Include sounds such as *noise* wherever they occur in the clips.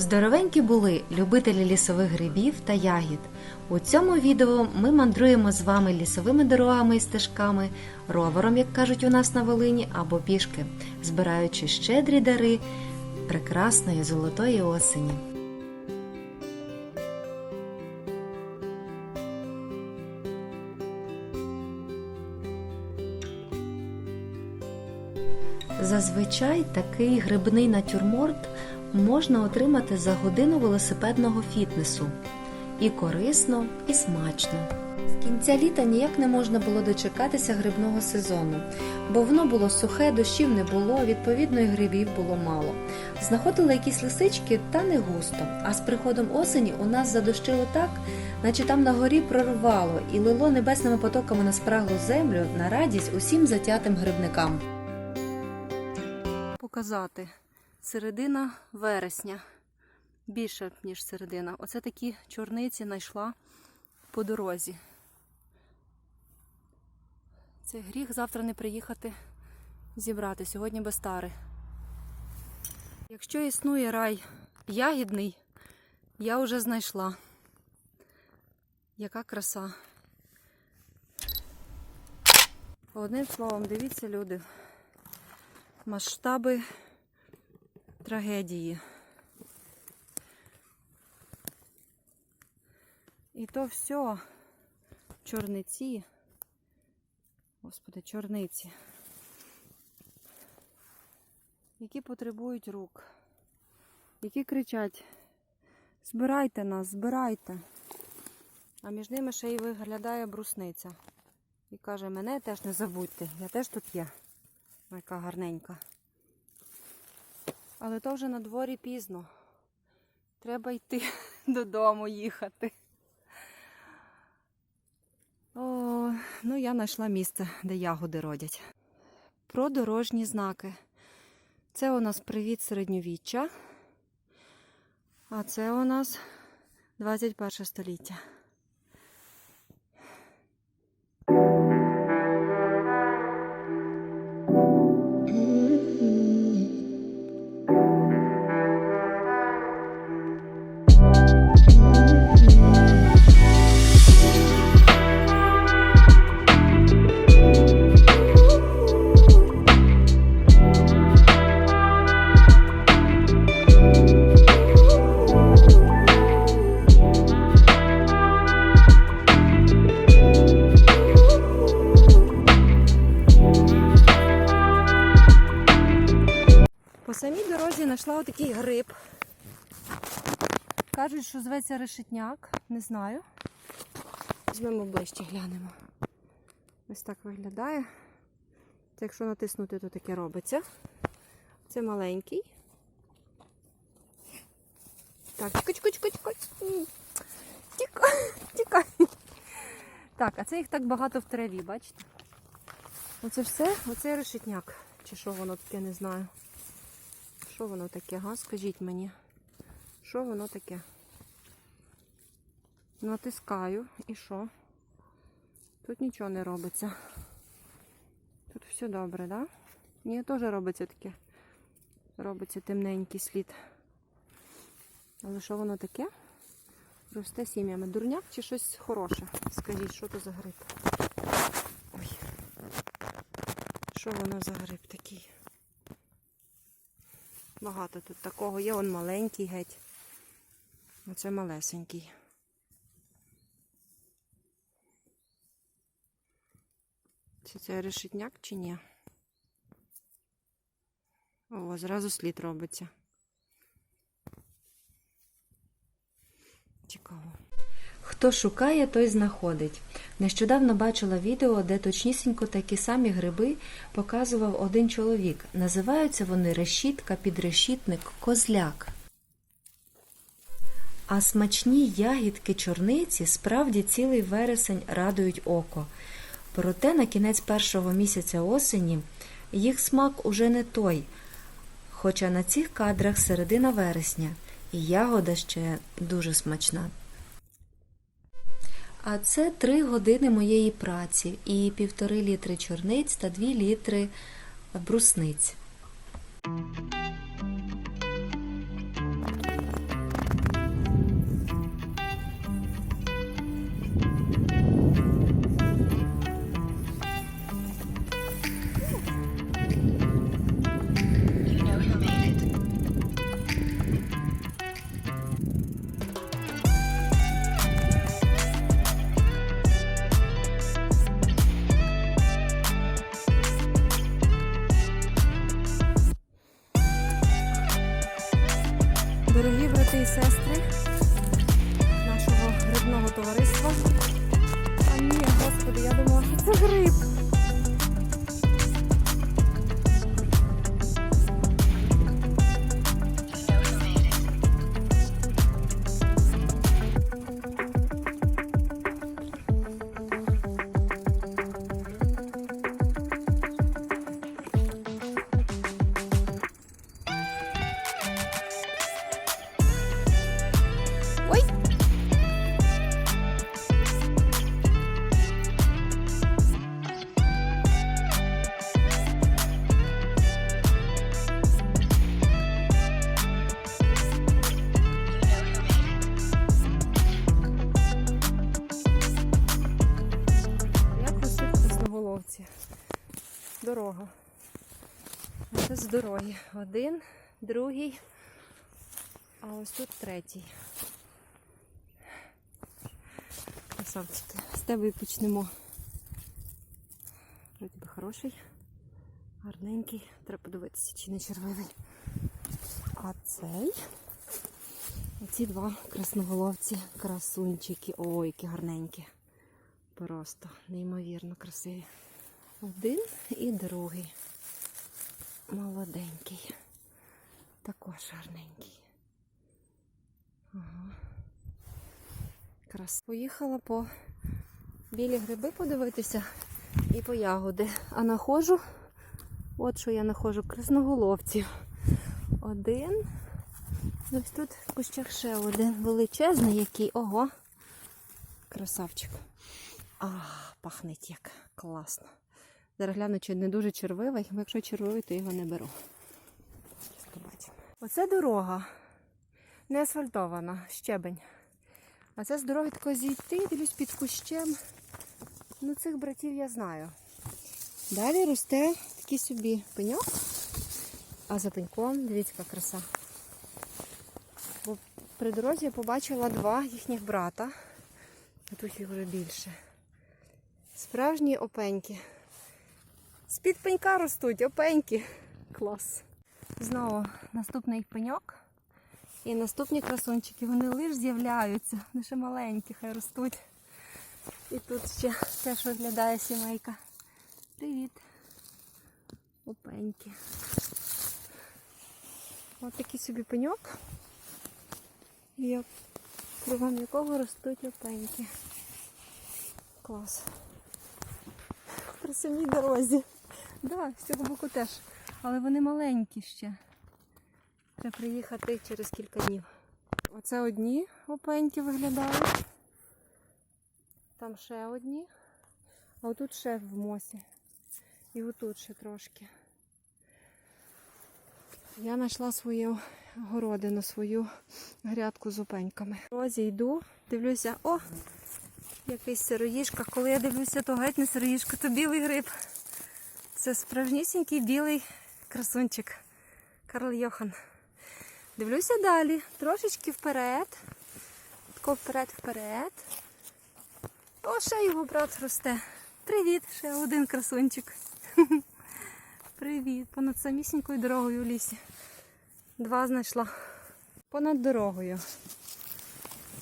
Здоровенькі були любителі лісових грибів та ягід. У цьому відео ми мандруємо з вами лісовими дорогами і стежками, ровером, як кажуть у нас на Волині, або пішки, збираючи щедрі дари прекрасної золотої осені. Зазвичай такий грибний натюрморт можна отримати за годину велосипедного фітнесу. І корисно, і смачно. З кінця літа ніяк не можна було дочекатися грибного сезону, бо воно було сухе, дощів не було, відповідно і грибів було мало. Знаходили якісь лисички, та не густо. А з приходом осені у нас задощило так, наче там на горі прорвало і лило небесними потоками на спраглу землю на радість усім затятим грибникам. Показати середина вересня. Більше, ніж середина. Оце такі чорниці знайшла по дорозі. Це гріх завтра не приїхати зібрати. Сьогодні без тари. Якщо існує рай ягідний, я вже знайшла. Яка краса. Одним словом, дивіться, люди, масштаби трагедії. І то все чорниці. Господи, чорниці. Які потребують рук, які кричать: збирайте нас, збирайте. А між ними ще й виглядає брусниця. І каже, мене теж не забудьте, я теж тут є. Яка гарненька. Але то вже на дворі пізно. Треба йти *laughs* додому їхати. О, ну я знайшла місце, де ягоди родять. Про дорожні знаки. Це у нас привіт середньовіччя. А це у нас 21 століття. Знайшла отакий гриб. Кажуть, що зветься решетняк, не знаю. Візьмемо ближче, глянемо. Ось так виглядає. Це якщо натиснути, то таке робиться. Це маленький. Так, тікай, тікай, тікай, тікай. Тікай, тікай. Так, а це їх так багато в траві, бачите? Оце все, оце решетняк. Чи що воно таке, не знаю. Що воно таке, га? Скажіть мені. Що воно таке? Натискаю і що? Тут нічого не робиться. Тут все добре, да? Ні, теж робиться таке. Робиться темненький слід. Але що воно таке? Росте сім'ями. Дурняк чи щось хороше? Скажіть, що то за гриб? Ой. Що воно за гриб такий? Багато тут такого. Є он маленький геть. Оце малесенький. Чи це решетняк чи ні? О, зразу слід робиться. Цікаво. Хто шукає, той знаходить. Нещодавно бачила відео, де точнісінько такі самі гриби показував один чоловік. Називаються вони решітка, підрешітник, козляк. А смачні ягідки чорниці справді цілий вересень радують око. Проте на кінець першого місяця осені їх смак уже не той, хоча на цих кадрах середина вересня, і ягода ще дуже смачна. А це три години моєї праці і півтори літри чорниць та дві літри брусниць. Дороги. Один, другий, а ось тут третій. Красавчики. З тебе і почнемо. Вроді би хороший, гарненький. Треба подивитися, чи не червивий. А цей. Оці два красноголовці, красунчики. Ой, які гарненькі. Просто неймовірно красиві. Один і другий. Молоденький. Також гарненький. Ага. Крас. Поїхала по білі гриби подивитися і по ягоди. А находжу, от що я знаходжу, красноголовців. Один. Ось тут в кущах ще один величезний який. Ого. Красавчик. А, пахнеть як класно. Зараз гляну, чи не дуже червивий, якщо червивий, то його не беру. Оце дорога. Не асфальтована, щебень. А це з дороги тако зійти, дивлюсь під кущем. Ну, цих братів я знаю. Далі росте такий собі пеньок, а за пеньком, дивіться, яка краса. Бо при дорозі я побачила два їхніх брата. А тут їх вже більше. Справжні опеньки. З-під пенька ростуть, опеньки. Клас. Знову наступний пеньок. І наступні красунчики, вони лиш з'являються, ще маленькі, хай ростуть. І тут ще теж виглядає сімейка. Привіт. Опеньки. Ось такий собі пеньок. І кругом якого ростуть опеньки. Клас. При самій дорозі. Да, з цього боку теж. Але вони маленькі ще. Треба приїхати через кілька днів. Оце одні опеньки виглядають. Там ще одні. А отут ще в мосі. І отут ще трошки. Я знайшла свою городину, свою грядку з опеньками. Розі йду, дивлюся, о, якийсь сироїжка. Коли я дивлюся, то геть не сироїжка, то білий гриб. Це справжнісінький білий красунчик. Карл Йохан. Дивлюся далі, трошечки вперед. Тако вперед-вперед. О, ще його брат росте. Привіт, ще один красунчик. *laughs* Привіт, понад самісінькою дорогою в лісі. Два знайшла. Понад дорогою.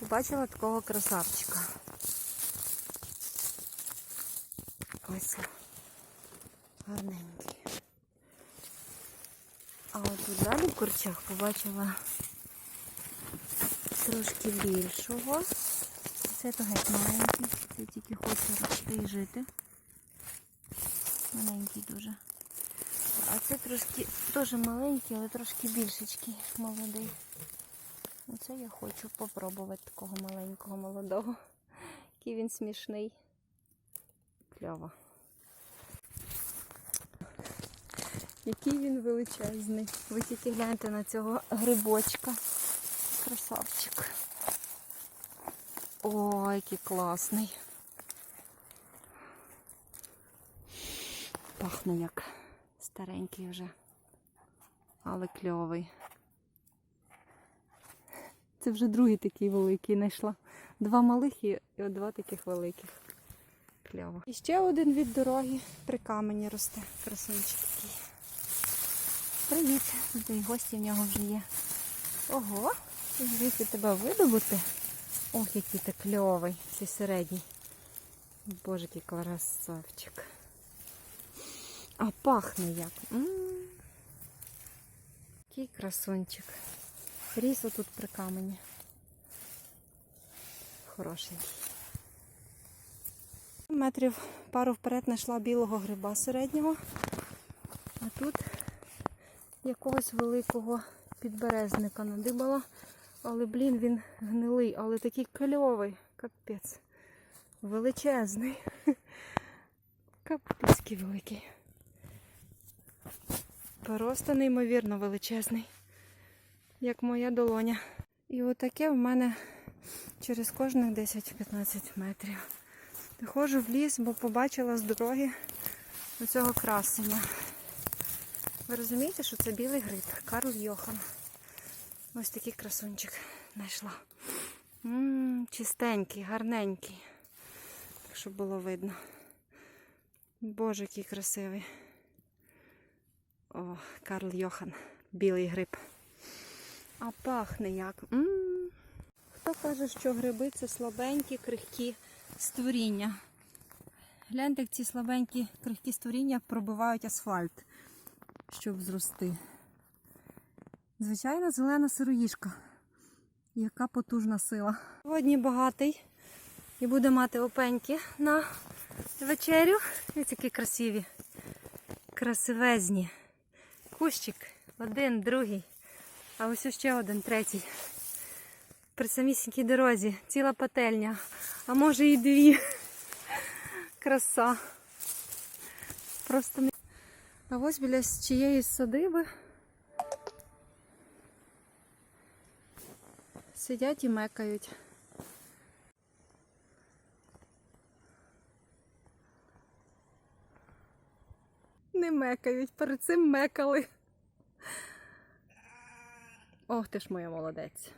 Побачила такого красавчика. Ось. Гарненький. А от далі в корчах побачила трошки більшого. Це то геть маленький. Це тільки хоче жити. Маленький дуже. А це трошки теж маленький, але трошки більшечкий, молодий. Оце я хочу попробувати такого маленького молодого. Який він смішний. Кльово. Який він величезний. Ви тільки гляньте на цього грибочка. Красавчик. О, який класний. Пахне як старенький вже. Але кльовий. Це вже другий такий великий знайшла. Два малих і два таких великих. Кльово. І ще один від дороги при камені росте. Красунчик такий. Привіт. І гості в нього вже є. Ого, Звідси тебе видобути. Ох, який ти кльовий, цей середній. Боже, який красавчик. А пахне як. М. Який красунчик. Ріс отут при камені. Хорошенький. Метрів пару вперед знайшла білого гриба середнього. А тут якогось великого підберезника надибала. Але, блін, він гнилий, але такий кльовий. Капець. Величезний. *laughs* Капецький великий. Просто неймовірно величезний. Як моя долоня. І отаке в мене через кожних 10-15 метрів. Виходжу в ліс, бо побачила з дороги оцього красення. Ви розумієте, що це білий гриб, Карл Йохан. Ось такий красунчик знайшла. М, чистенький, гарненький. Так, щоб було видно. Боже, який красивий. О, Карл Йохан, білий гриб. А пахне як. м Хто каже, що гриби це слабенькі, крихкі створіння? Гляньте, як ці слабенькі крихкі створіння пробивають асфальт, щоб зрости. Звичайна зелена сироїжка. Яка потужна сила. Сьогодні багатий і буде мати опеньки на вечерю. Ось які красиві, красивезні. Кущик, один, другий, а ось ще один, третій. При самісінькій дорозі, ціла пательня, а може і дві. Краса. Просто не. А ось біля чиєїсь садиби сидять і мекають. Не мекають, перед цим мекали. Ох ти ж моя молодець.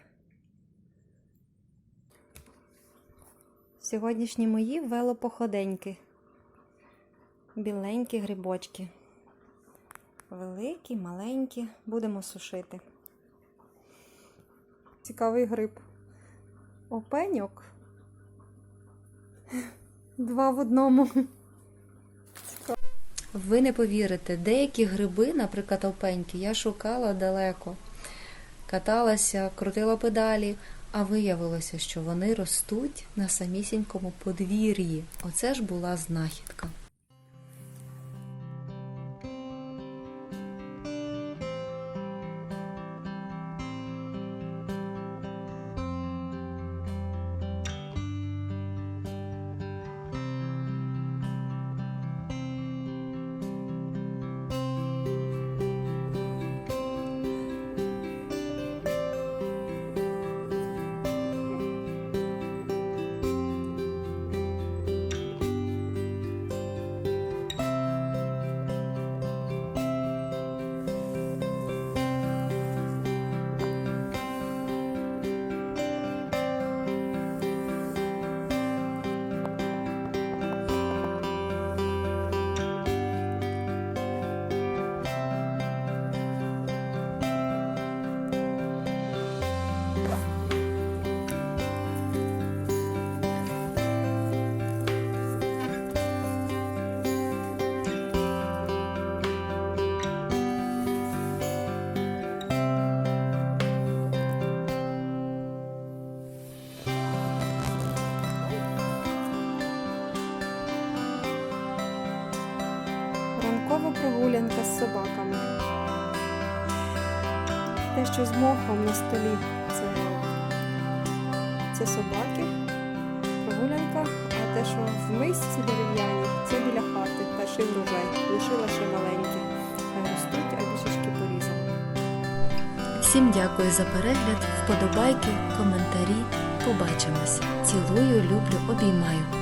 Сьогоднішні мої велопоходеньки. Біленькі грибочки. Великі, маленькі, будемо сушити. Цікавий гриб. Опеньок. Два в одному. Ви не повірите, деякі гриби, наприклад, опеньки, я шукала далеко. Каталася, крутила педалі, а виявилося, що вони ростуть на самісінькому подвір'ї. Оце ж була знахідка. Що з мохом на столі, це, це собаки, прогулянка, а те, що в мисці дерев'яній, це біля хати, перший врожай. Лишила ще маленькі. Ростуть, а бішечки порізала. Всім дякую за перегляд, вподобайки, коментарі. Побачимось. Цілую, люблю, обіймаю.